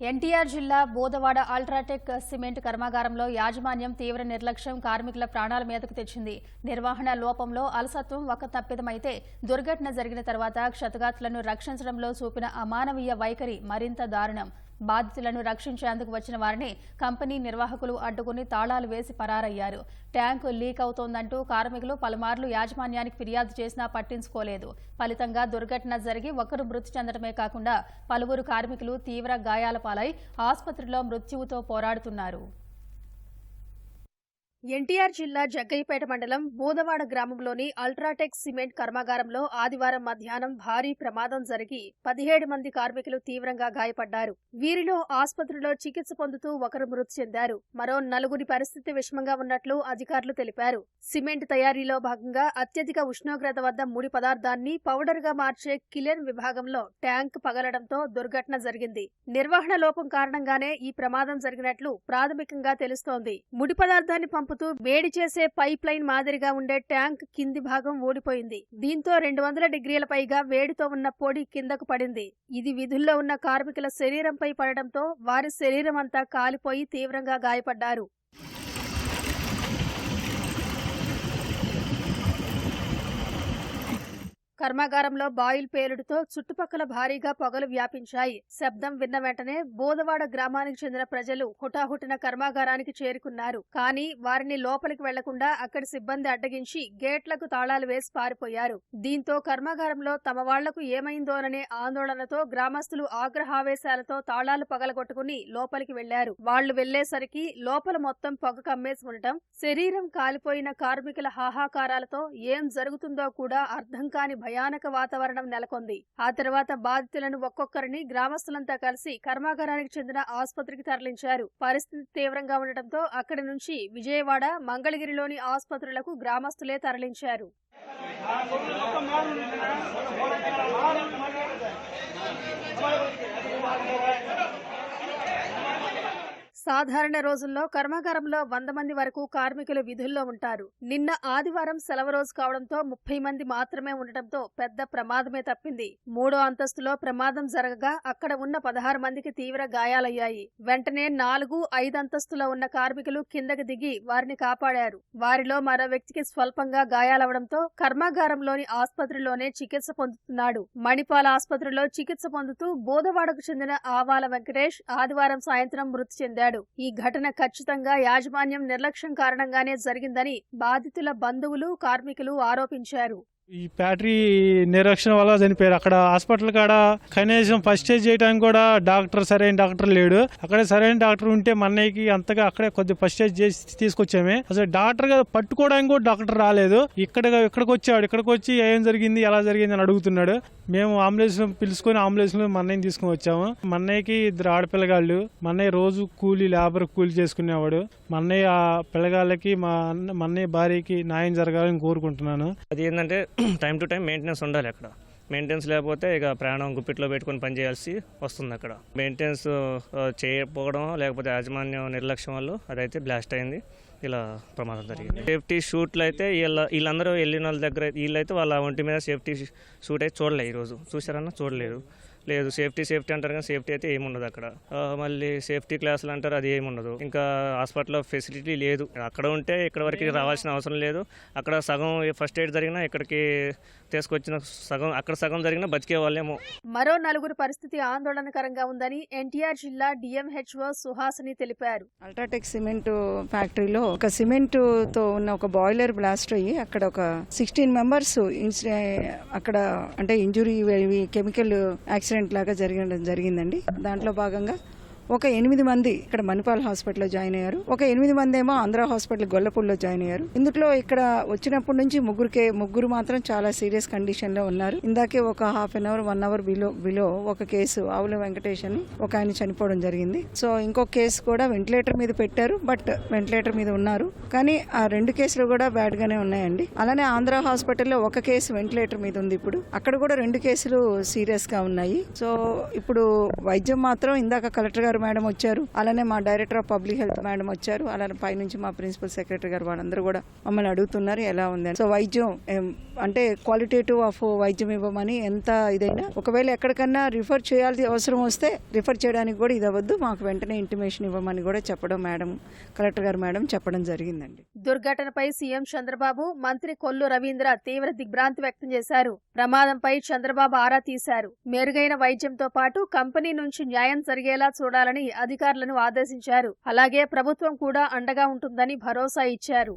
ఎన్టీఆర్ జిల్లా బోదవాడ UltraTech cement కర్మాగారంలో యాజమాన్యం తీవ్ర నిర్లక్ష్యం కార్మికుల ప్రాణాల మీదకు తెచ్చింది. నిర్వహణ లోపంలో అలసత్వం ఒక తప్పిదమైతే దుర్ఘటన జరిగిన తర్వాత క్షతగాత్రులను రక్షించడంలో చూపిన అమానవీయ వైఖరి మరింత దారుణం. బాధితులను రక్షించేందుకు వచ్చిన వారిని కంపెనీ నిర్వాహకులు అడ్డుకుని తాళాలు వేసి పరారయ్యారు. ట్యాంకు లీక్ అవుతోందంటూ కార్మికులు పలుమార్లు యాజమాన్యానికి ఫిర్యాదు చేసినా పట్టించుకోలేదు. ఫలితంగా దుర్ఘటన జరిగి ఒకరు మృతి చెందడమే కాకుండా పలువురు కార్మికులు తీవ్ర గాయాల పాలై ఆసుపత్రిలో మృత్యువుతో పోరాడుతున్నారు. ఎన్టీఆర్ జిల్లా జగ్గయ్యపేట మండలం బూదవాడ గ్రామంలోని అల్ట్రాటెక్ సిమెంట్ కర్మాగారంలో ఆదివారం మధ్యాహ్నం భారీ ప్రమాదం జరిగి పదిహేడు మంది కార్మికులు తీవ్రంగా గాయపడ్డారు. వీరిలో ఆసుపత్రిలో చికిత్స పొందుతూ ఒకరు మృతి చెందారు. మరో నలుగురి పరిస్థితి విషమంగా ఉన్నట్లు అధికారులు తెలిపారు. సిమెంట్ తయారీలో భాగంగా అత్యధిక ఉష్ణోగ్రత వద్ద ముడి పదార్థాన్ని పౌడర్గా మార్చే కిలెన్ విభాగంలో ట్యాంక్ పగలడంతో దుర్ఘటన జరిగింది. నిర్వహణ లోపం కారణంగానే ఈ ప్రమాదం జరిగినట్లు ప్రాథమికంగా తెలుస్తోంది. ముడి పదార్థాన్ని పంపు తాకుతూ వేడి చేసే పైప్ లైన్ మాదిరిగా ఉండే ట్యాంక్ కింది భాగం ఓడిపోయింది దీంతో రెండు వందల డిగ్రీల పైగా వేడితో ఉన్న పొడి కిందకు పడింది. ఇది విధుల్లో ఉన్న కార్మికుల శరీరంపై పడడంతో వారి శరీరం అంతా కాలిపోయి తీవ్రంగా గాయపడ్డారు. కర్మాగారంలో బాయిల్ పేలుడుతో చుట్టుపక్కల భారీగా పొగలు వ్యాపించాయి. శబ్దం విన్న వెంటనే బోదవాడ గ్రామానికి చెందిన ప్రజలు హుటాహుటిన కర్మాగారానికి చేరుకున్నారు. కానీ వారిని లోపలికి వెళ్ళకుండా అక్కడి సిబ్బంది అడ్డగించి గేట్లకు తాళాలు వేసి పారిపోయారు. దీంతో కర్మాగారంలో తమ వాళ్ళకు ఏమైందోననే ఆందోళనతో గ్రామస్తులు ఆగ్రహావేశాలతో తాళాలు పగలగొట్టుకుని లోపలికి వెళ్ళారు. వాళ్ళు వెళ్ళేసరికి లోపల మొత్తం పొగ కమ్మేసి ఉండటం శరీరం కాలిపోయిన కార్మికుల హాహాకారాలతో ఏం జరుగుతుందో కూడా అర్థం కాని భయం భయానక వాతావరణం నెలకొంది. ఆ తర్వాత బాధితులను ఒక్కొక్కరిని గ్రామస్తులంతా కలిసి కర్మాగారానికి చెందిన ఆసుపత్రికి తరలించారు. పరిస్థితి తీవ్రంగా ఉండటంతో అక్కడి నుంచి విజయవాడ మంగళగిరిలోని ఆసుపత్రులకు గ్రామస్తులే తరలించారు. సాధారణ రోజుల్లో కర్మాగారంలో వంద మంది వరకు కార్మికులు విధుల్లో ఉంటారు. నిన్న ఆదివారం సెలవు రోజు కావడంతో ముప్పై మంది మాత్రమే ఉండటంతో పెద్ద ప్రమాదమే తప్పింది. మూడో అంతస్తులో ప్రమాదం జరగగా అక్కడ ఉన్న పదహారు మందికి తీవ్ర గాయాలయ్యాయి. వెంటనే నాలుగు ఐదు అంతస్తులో ఉన్న కార్మికులు కిందకి దిగి వారిని కాపాడారు. వారిలో మరో వ్యక్తికి స్వల్పంగా గాయాలవడంతో కర్మాగారంలోని ఆసుపత్రిలోనే చికిత్స పొందుతున్నాడు. మణిపాల్ ఆసుపత్రిలో చికిత్స పొందుతూ బోధవాడకు చెందిన ఆవాల వెంకటేష్ ఆదివారం సాయంత్రం మృతి చెందాడు. ఈ ఘటన ఖచ్చితంగా యాజమాన్యం నిర్లక్ష్యం కారణంగానే జరిగిందని బాధితుల బంధువులు కార్మికులు ఆరోపించారు. ఈ బ్యాటరీ నిరక్షణ వల్ల చనిపోయారు. అక్కడ హాస్పిటల్ కాడ కనీసం ఫస్ట్ ఎయిడ్ చేయడానికి కూడా డాక్టర్ సరైన డాక్టర్ లేడు. అక్కడ సరైన డాక్టర్ ఉంటే మన్నయ్యకి అన్నయ్యకి అంతగా అక్కడే కొద్ది ఫస్ట్ ఎయిడ్ చేసి తీసుకొచ్చామే. అసలు డాక్టర్గా పట్టుకోవడానికి కూడా డాక్టర్ రాలేదు. ఇక్కడ ఇక్కడికి వచ్చాడు. ఇక్కడికి వచ్చి ఏం జరిగింది ఎలా జరిగింది అని అడుగుతున్నాడు. మేము అంబులెన్స్ పిలుచుకొని అంబులెన్స్లో మా అన్నయ్యని తీసుకొని వచ్చాము. మా అన్నయ్యకి ఇద్దరు ఆడపిల్లగాళ్ళు. మా రోజు కూలీ లేబర్ కూలి చేసుకునేవాడు. మా ఆ పిల్లగాళ్ళకి మా అన్న మా భార్యకి న్యాయం జరగాలని కోరుకుంటున్నాను. అది ఏంటంటే టైం టు టైం మెయింటెనెన్స్ ఉండాలి అక్కడ. మెయింటెనెన్స్ లేకపోతే ఇక ప్రాణం గుప్పిట్లో పెట్టుకొని పని చేయాల్సి వస్తుంది అక్కడ. మెయింటెనెన్స్ చేయకపోవడం లేకపోతే యాజమాన్యం నిర్లక్ష్యం వల్ల అదైతే బ్లాస్ట్ అయింది. ఇలా ప్రమాదం జరిగింది. సేఫ్టీ షూట్లు అయితే వీళ్ళ వీళ్ళందరూ వెళ్ళిన వాళ్ళ దగ్గర వీళ్ళైతే వాళ్ళ ఒంటి మీద సేఫ్టీ షూట్ అయితే చూడలే ఈరోజు. చూసారన్నా చూడలేదు. లేదు సేఫ్టీ సేఫ్టీ అంటారు కానీ సేఫ్టీ అయితే ఏముండదు అక్కడ. ఆ, మళ్ళీ సేఫ్టీ క్లాసులు అంటారు అది ఏముండదు ఇంకా హాస్పిటల్లో ఫెసిలిటీ లేదు. అక్కడ ఉంటే ఇక్కడ వరకు రావాల్సిన అవసరం లేదు. అక్కడ సగం ఫస్ట్ ఎయిడ్ జరిగినా ఇక్కడికి తీసుకొచ్చిన సగం అక్కడ సగం జరిగినా బతికే వాళ్ళేమో. మరో నలుగురు పరిస్థితి ఆందోళనకరంగా ఉందని ఎన్టీఆర్ జిల్లా డిఎంహెచ్ఓ సుహాసిని తెలిపారు. అల్ట్రాటెక్ సిమెంట్ ఫ్యాక్టరీలో ఒక సిమెంట్తో ఉన్న ఒక బాయిలర్ బ్లాస్ట్ అయ్యి అక్కడ ఒక సిక్స్టీన్ మెంబర్స్ అక్కడ అంటే ఇంజురీ కెమికల్ యాక్సిడెంట్ లాగా జరిగడం జరిగిందండి. దాంట్లో భాగంగా ఒక ఎనిమిది మంది ఇక్కడ మణిపాల్ హాస్పిటల్లో జాయిన్ అయ్యారు. ఒక ఎనిమిది మంది ఏమో ఆంధ్ర హాస్పిటల్ గొల్లపూడిలో జాయిన్ అయ్యారు. ఇందులో ఇక్కడ వచ్చినప్పటి నుంచి ముగ్గురికే ముగ్గురు మాత్రం చాలా సీరియస్ కండిషన్లో ఉన్నారు. ఇందాకే ఒక half an hour one hour below below ఒక కేసు ఆవుల వెంకటేష్ అని ఒక ఆయన చనిపోవడం జరిగింది. సో ఇంకో కేసు కూడా వెంటిలేటర్ మీద పెట్టారు బట్ వెంటిలేటర్ మీద ఉన్నారు. కానీ ఆ రెండు కేసులు కూడా బ్యాడ్ గానే ఉన్నాయండి. అలానే ఆంధ్ర హాస్పిటల్లో ఒక కేసు వెంటిలేటర్ మీద ఉంది ఇప్పుడు. అక్కడ కూడా రెండు కేసులు సీరియస్గా ఉన్నాయి. సో ఇప్పుడు వైద్యం మాత్రం ఇందాక కలెక్టర్ గారు గారు మేడం వచ్చారు. అలానే మా director of public health madam వచ్చారు. అలానే పైనుంచి మా ప్రిన్సిపల్ సెక్రటరీ గారు వాళ్ళందరూ కూడా మమ్మల్ని అడుగుతున్నారు ఎలా ఉంది సో వైద్యం అంటే క్వాలిటేటివ్ ఆఫ్ వైద్యం ఇవ్వమని ఎంత ఇదైనా ఒకవేళ ఎక్కడికన్నా రిఫర్ చేయాల్సి అవసరం వస్తే రిఫర్ చేయడానికి కూడా ఇది అవ్వద్దు. మాకు వెంటనే ఇంటిమేషన్ ఇవ్వమని కూడా చెప్పడం మేడం కలెక్టర్ గారు మేడం చెప్పడం జరిగిందండి. దుర్ఘటనపై సీఎం చంద్రబాబు మంత్రి కొల్లు రవీంద్ర తీవ్ర దిగ్భ్రాంతి వ్యక్తం చేశారు. ప్రమాదంపై చంద్రబాబు ఆరా తీశారు. మెరుగైన వైద్యంతో పాటు కంపెనీ నుంచి న్యాయం జరిగేలా చేయాలని అధికారులను ఆదేశించారు. అలాగే ప్రభుత్వం కూడా అండగా ఉంటుందని భరోసా ఇచ్చారు.